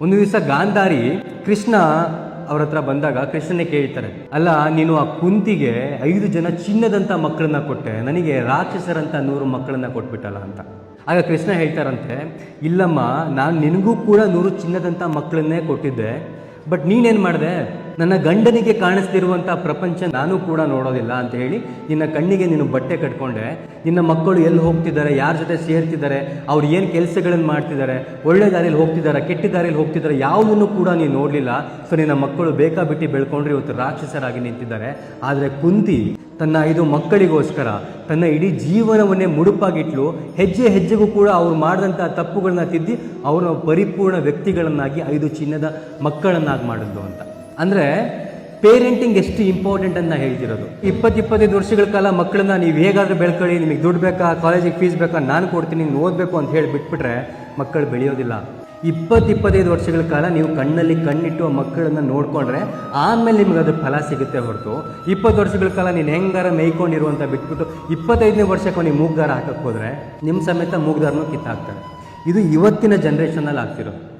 ಒಂದು ದಿವಸ ಗಾಂಧಾರಿ ಕೃಷ್ಣ ಅವ್ರ ಹತ್ರ ಬಂದಾಗ ಕೃಷ್ಣನೇ ಕೇಳ್ತಾರೆ ಅಲ್ಲ, ನೀನು ಆ ಕುಂತಿಗೆ ಐದು ಜನ ಚಿನ್ನದಂತ ಮಕ್ಕಳನ್ನ ಕೊಟ್ಟೆ, ನನಗೆ ರಾಕ್ಷಸರಂತ ನೂರು ಮಕ್ಕಳನ್ನ ಕೊಟ್ಬಿಟ್ಟಲ್ಲ ಅಂತ. ಆಗ ಕೃಷ್ಣ ಹೇಳ್ತಾರಂತೆ, ಇಲ್ಲಮ್ಮ, ನಾನು ನಿನಗೂ ಕೂಡ ನೂರು ಚಿನ್ನದಂತ ಮಕ್ಕಳನ್ನೇ ಕೊಟ್ಟಿದ್ದೆ ಬಟ್ ನೀನೇನು ಮಾಡಿದೆ? ನನ್ನ ಗಂಡನಿಗೆ ಕಾಣಿಸ್ತಿರುವಂಥ ಪ್ರಪಂಚ ನಾನು ಕೂಡ ನೋಡೋದಿಲ್ಲ ಅಂತ ಹೇಳಿ ನಿನ್ನ ಕಣ್ಣಿಗೆ ನೀನು ಬಟ್ಟೆ ಕಟ್ಕೊಂಡೆ. ನಿನ್ನ ಮಕ್ಕಳು ಎಲ್ಲಿ ಹೋಗ್ತಿದ್ದಾರೆ? ಯಾರ ಜೊತೆ ಸೇರ್ತಿದ್ದಾರೆ? ಅವ್ರು ಏನು ಕೆಲಸಗಳನ್ನು ಮಾಡ್ತಿದ್ದಾರೆ? ಒಳ್ಳೆ ದಾರಿಯಲ್ಲಿ ಹೋಗ್ತಿದ್ದಾರೆ? ಕೆಟ್ಟ ದಾರಿಯಲ್ಲಿ ಹೋಗ್ತಿದ್ದಾರೆ? ಯಾವುದನ್ನು ಕೂಡ ನೀನು ನೋಡಲಿಲ್ಲ. ಸೊ ನಿನ್ನ ಮಕ್ಕಳು ಬೇಕಾಬಿಟ್ಟು ಬೆಳ್ಕೊಂಡ್ರೆ ಇವತ್ತು ರಾಕ್ಷಸರಾಗಿ ನಿಂತಿದ್ದಾರೆ. ಆದರೆ ಕುಂತಿ ತನ್ನ ಐದು ಮಕ್ಕಳಿಗೋಸ್ಕರ, ತನ್ನ ಇಡೀ ಜೀವನವನ್ನೇ ಮುಡುಪಾಗಿಟ್ಲು, ಹೆಜ್ಜೆ ಹೆಜ್ಜೆಗೂ ಕೂಡ ಅವರು ಮಾಡಿದಂಥ ತಪ್ಪುಗಳನ್ನ ತಿದ್ದಿ ಅವರ ಪರಿಪೂರ್ಣ ವ್ಯಕ್ತಿಗಳನ್ನಾಗಿ, ಐದು ಚಿನ್ನದ ಮಕ್ಕಳನ್ನಾಗಿ ಮಾಡಿದ್ಲು ಅಂತ. ಅಂದರೆ ಪೇರೆಂಟಿಂಗ್ ಎಷ್ಟು ಇಂಪಾರ್ಟೆಂಟ್ ಅಂತ ಹೇಳ್ತಿರೋದು. ಇಪ್ಪತ್ತು ಇಪ್ಪತ್ತೈದು ವರ್ಷಗಳ ಕಾಲ ಮಕ್ಕಳನ್ನ ನೀವು ಹೇಗಾದರೂ ಬೆಳ್ಕೊಳ್ಳಿ, ನಿಮಗೆ ದುಡ್ಡು ಬೇಕಾ ಕಾಲೇಜಿಗೆ ಫೀಸ್ ಬೇಕಾ, ನಾನು ಕೊಡ್ತೀನಿ, ನೀನು ಓದಬೇಕು ಅಂತ ಹೇಳಿ ಬಿಟ್ಬಿಟ್ರೆ ಮಕ್ಕಳು ಬೆಳೆಯೋದಿಲ್ಲ. ಇಪ್ಪತ್ತು ಇಪ್ಪತ್ತೈದು ವರ್ಷಗಳ ಕಾಲ ನೀವು ಕಣ್ಣಲ್ಲಿ ಕಣ್ಣಿಟ್ಟು ಆ ಮಕ್ಕಳನ್ನ ನೋಡಿಕೊಂಡ್ರೆ ಆಮೇಲೆ ನಿಮ್ಗೆ ಅದು ಫಲ ಸಿಗುತ್ತೆ ಹೊರತು. ಇಪ್ಪತ್ತು ವರ್ಷಗಳ ಕಾಲ ನೀನು ಹೆಂಗಾರ ಮೇಯ್ಕೊಂಡಿರು ಅಂತ ಬಿಟ್ಬಿಟ್ಟು ಇಪ್ಪತ್ತೈದನೇ ವರ್ಷಕ್ಕೆ ನೀವು ಮೂಗ್ದಾರ ಹಾಕಕ್ಕೆ ಹೋದರೆ ನಿಮ್ಮ ಸಮೇತ ಮೂಗ್ದಾರನೂ ಕಿತ್ತಾಕ್ತಾರೆ. ಇದು ಇವತ್ತಿನ ಜನ್ರೇಷನಲ್ಲಿ ಆಗ್ತಿರೋದು.